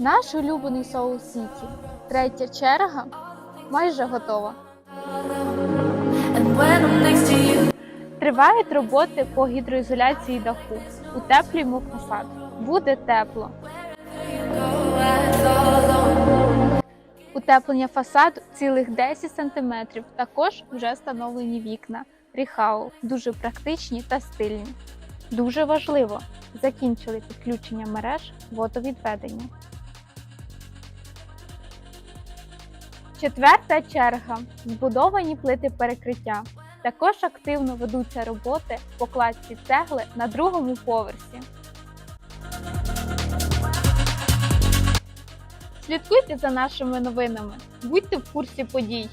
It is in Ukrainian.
Наш улюблений Soul City. Третя черга майже готова. Тривають роботи по гідроізоляції даху. Утеплюємо фасад. Буде тепло. Утеплення фасаду цілих 10 см. Також вже встановлені вікна. Ріхау дуже практичні та стильні. Дуже важливо. Закінчили підключення мереж водовідведення. Четверта черга. Збудовані плити перекриття. Також активно ведуться роботи по кладці цегли на другому поверсі. Слідкуйте за нашими новинами, будьте в курсі подій.